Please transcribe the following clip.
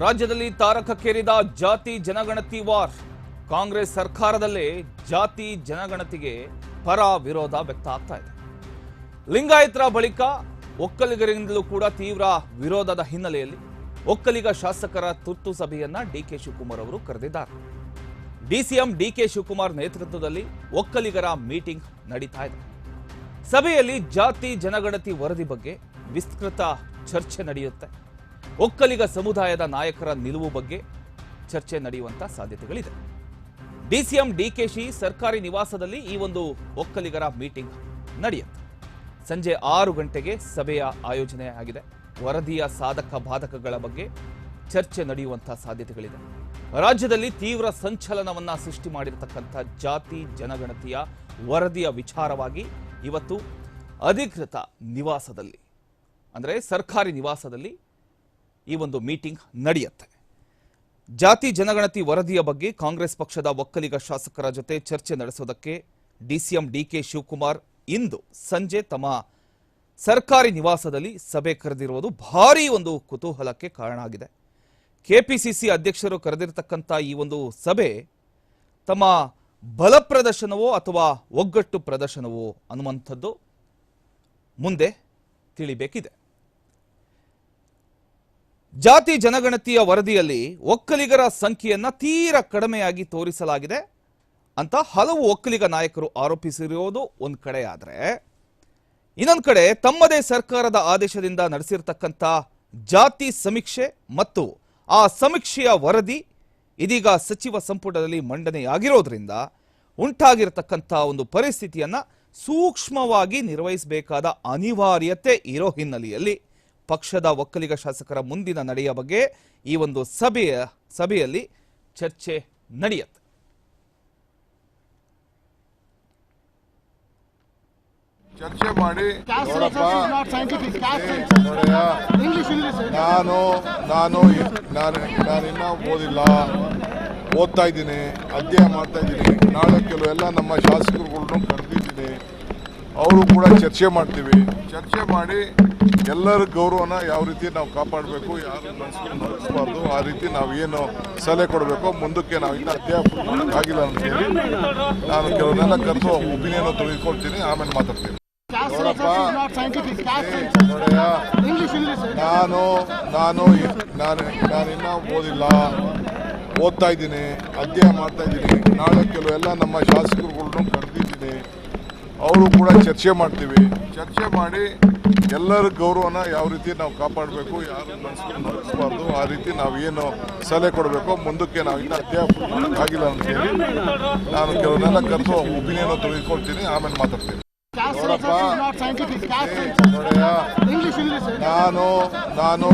ರಾಜ್ಯದಲ್ಲಿ ತಾರಕಕ್ಕೇರಿದ ಜಾತಿ ಜನಗಣತಿ ವಾರ್. ಕಾಂಗ್ರೆಸ್ ಸರ್ಕಾರದಲ್ಲೇ ಜಾತಿ ಜನಗಣತಿಗೆ ಪರ ವಿರೋಧ ವ್ಯಕ್ತ ಆಗ್ತಾ ಇದೆ. ಲಿಂಗಾಯತರ ಬಳಿಕ ಒಕ್ಕಲಿಗರಿಂದಲೂ ಕೂಡ ತೀವ್ರ ವಿರೋಧದ ಹಿನ್ನೆಲೆಯಲ್ಲಿ ಒಕ್ಕಲಿಗ ಶಾಸಕರ ತುರ್ತು ಸಭೆಯನ್ನ ಡಿಕೆ ಶಿವಕುಮಾರ್ ಅವರು ಕರೆದಿದ್ದಾರೆ. ಡಿಸಿಎಂ ಡಿಕೆ ಶಿವಕುಮಾರ್ ನೇತೃತ್ವದಲ್ಲಿ ಒಕ್ಕಲಿಗರ ಮೀಟಿಂಗ್ ನಡೀತಾ ಇದೆ. ಸಭೆಯಲ್ಲಿ ಜಾತಿ ಜನಗಣತಿ ವರದಿ ಬಗ್ಗೆ ವಿಸ್ತೃತ ಚರ್ಚೆ ನಡೆಯುತ್ತೆ. ಒಕ್ಕಲಿಗ ಸಮುದಾಯದ ನಾಯಕರ ನಿಲುವು ಬಗ್ಗೆ ಚರ್ಚೆ ನಡೆಯುವಂತ ಸಾಧ್ಯತೆಗಳಿದೆ. ಡಿಸಿಎಂ ಡಿಕೆಶಿ ಸರ್ಕಾರಿ ನಿವಾಸದಲ್ಲಿ ಈ ಒಂದು ಒಕ್ಕಲಿಗರ ಮೀಟಿಂಗ್ ನಡೆಯುತ್ತೆ. ಸಂಜೆ ಆರು ಗಂಟೆಗೆ ಸಭೆಯ ಆಯೋಜನೆ ಆಗಿದೆ. ವರದಿಯ ಸಾಧಕ ಬಾಧಕಗಳ ಬಗ್ಗೆ ಚರ್ಚೆ ನಡೆಯುವಂತಹ ಸಾಧ್ಯತೆಗಳಿದೆ. ರಾಜ್ಯದಲ್ಲಿ ತೀವ್ರ ಸಂಚಲನವನ್ನ ಸೃಷ್ಟಿ ಮಾಡಿರತಕ್ಕಂಥ ಜಾತಿ, ಜನಗಣತಿಯ ವರದಿಯ ವಿಚಾರವಾಗಿ ಇವತ್ತು ಅಧಿಕೃತ ನಿವಾಸದಲ್ಲಿ, ಅಂದರೆ ಸರ್ಕಾರಿ ನಿವಾಸದಲ್ಲಿ ಈ ಒಂದು ಮೀಟಿಂಗ್ ನಡೆಯುತ್ತೆ. ಜಾತಿ ಜನಗಣತಿ ವರದಿಯ ಬಗ್ಗೆ ಕಾಂಗ್ರೆಸ್ ಪಕ್ಷದ ಒಕ್ಕಲಿಗ ಶಾಸಕರ ಜೊತೆ ಚರ್ಚೆ ನಡೆಸೋದಕ್ಕೆ ಡಿಸಿಎಂ ಡಿಕೆ ಶಿವಕುಮಾರ್ ಇಂದು ಸಂಜೆ ತಮ್ಮ ಸರ್ಕಾರಿ ನಿವಾಸದಲ್ಲಿ ಸಭೆ ಕರೆದಿರುವುದು ಭಾರೀ ಒಂದು ಕುತೂಹಲಕ್ಕೆ ಕಾರಣ ಆಗಿದೆ. ಕೆಪಿಸಿಸಿ ಅಧ್ಯಕ್ಷರು ಕರೆದಿರತಕ್ಕಂಥ ಈ ಒಂದು ಸಭೆ ತಮ್ಮ ಬಲ ಪ್ರದರ್ಶನವೋ ಅಥವಾ ಒಗ್ಗಟ್ಟು ಪ್ರದರ್ಶನವೋ ಅನ್ನುವಂಥದ್ದು ಮುಂದೆ ತಿಳಿಬೇಕಿದೆ. ಜಾತಿ ಜನಗಣತಿಯ ವರದಿಯಲ್ಲಿ ಒಕ್ಕಲಿಗರ ಸಂಖ್ಯೆಯನ್ನ ತೀರ ಕಡಿಮೆಯಾಗಿ ತೋರಿಸಲಾಗಿದೆ ಅಂತ ಹಲವು ಒಕ್ಕಲಿಗ ನಾಯಕರು ಆರೋಪಿಸಿರುವುದು ಒಂದು ಕಡೆ ಇನ್ನೊಂದು ಇನ್ನೊಂದ್ ಕಡೆ ತಮ್ಮದೇ ಸರ್ಕಾರದ ಆದೇಶದಿಂದ ನಡೆಸಿರ್ತಕ್ಕಂಥ ಜಾತಿ ಸಮೀಕ್ಷೆ ಮತ್ತು ಆ ಸಮೀಕ್ಷೆಯ ವರದಿ ಇದೀಗ ಸಚಿವ ಸಂಪುಟದಲ್ಲಿ ಮಂಡನೆಯಾಗಿರೋದ್ರಿಂದ ಉಂಟಾಗಿರತಕ್ಕಂಥ ಒಂದು ಪರಿಸ್ಥಿತಿಯನ್ನ ಸೂಕ್ಷ್ಮವಾಗಿ ನಿರ್ವಹಿಸಬೇಕಾದ ಅನಿವಾರ್ಯತೆ ಇರೋ ಹಿನ್ನೆಲೆಯಲ್ಲಿ ಪಕ್ಷದ ಒಕ್ಕಲಿಗ ಶಾಸಕರ ಮುಂದಿನ ನಡೆಯ ಬಗ್ಗೆ ಈ ಒಂದು ಸಭೆಯ ಸಭೆಯಲ್ಲಿ ಚರ್ಚೆ ನಡೆಯುತ್ತೆ. ಚರ್ಚೆ ಮಾಡಿ. ನಾನು ನಾನು ನಾನು ನಾನಿನ್ನ ಓದಿಲ್ಲ. ಓದ್ತಾ ಇದ್ದೀನಿ ಅಧ್ಯಯನ ಮಾಡ್ತಾ ಇದ್ದೀನಿ. ನಾಳೆ ಕೆಲವೆಲ್ಲ ನಮ್ಮ ಶಾಸಕರುಗಳ್ನು ಅವರು ಕೂಡ ಚರ್ಚೆ ಮಾಡ್ತೀವಿ. ಚರ್ಚೆ ಮಾಡಿ ಎಲ್ಲರ ಗೌರವನ ಯಾವ ರೀತಿ ನಾವು ಕಾಪಾಡಬೇಕು ಯಾರು ನಡೆಸಬಾರ್ದು ಆ ರೀತಿ ನಾವು ಏನು ಸಲಹೆ ಕೊಡಬೇಕು ಮುಂದಕ್ಕೆ ನಾವು ಇನ್ನೂ ಅಧ್ಯಾಪಕಾಗಿಲ್ಲ ಆಗಿಲ್ಲ ಅಂತ ಹೇಳಿ ನಾನು ಕೆಲವನ್ನೆಲ್ಲ ಕರೆದು ಒಪಿನಿಯನ್ ತೆಗೆದುಕೊಳ್ತೀನಿ ಆಮೇಲೆ ಮಾತಾಡ್ತೀನಿ. ನಾನು ನಾನು ನಾನು ನಾನಿನ್ನ ಓದಿಲ್ಲ. ಓದ್ತಾ ಇದ್ದೀನಿ ಅಧ್ಯಯನ ಮಾಡ್ತಾ ಇದ್ದೀನಿ. ನಾಳೆ ಕೆಲವೆಲ್ಲ ನಮ್ಮ ಶಾಸಕರುಗಳನ್ನು ಕರೆದಿದ್ದೀನಿ. ಅವರು ಕೂಡ ಚರ್ಚೆ ಮಾಡ್ತೀವಿ. ಚರ್ಚೆ ಮಾಡಿ ಎಲ್ಲರ ಗೌರವನ ಯಾವ ರೀತಿ ನಾವು ಕಾಪಾಡಬೇಕು ಯಾರು ಮನಸ್ಸನ್ನು ನಡೆಸಬಾರ್ದು ಆ ರೀತಿ ನಾವು ಏನು ಸಲಹೆ ಕೊಡಬೇಕು ಮುಂದಕ್ಕೆ ನಾವು ಇನ್ನು ಅಧ್ಯಾಯ ಆಗಿಲ್ಲ ಅಂತ ಹೇಳಿ ನಾನು ಕೆಲವನ್ನೆಲ್ಲ ಕರೆದು ಒಪಿನಿಯನ್ ತೆಗೆದುಕೊಳ್ತೀನಿ ಆಮೇಲೆ ಮಾತಾಡ್ತೀನಿ. ನೋಡಪ್ಪ. ನಾನು ನಾನು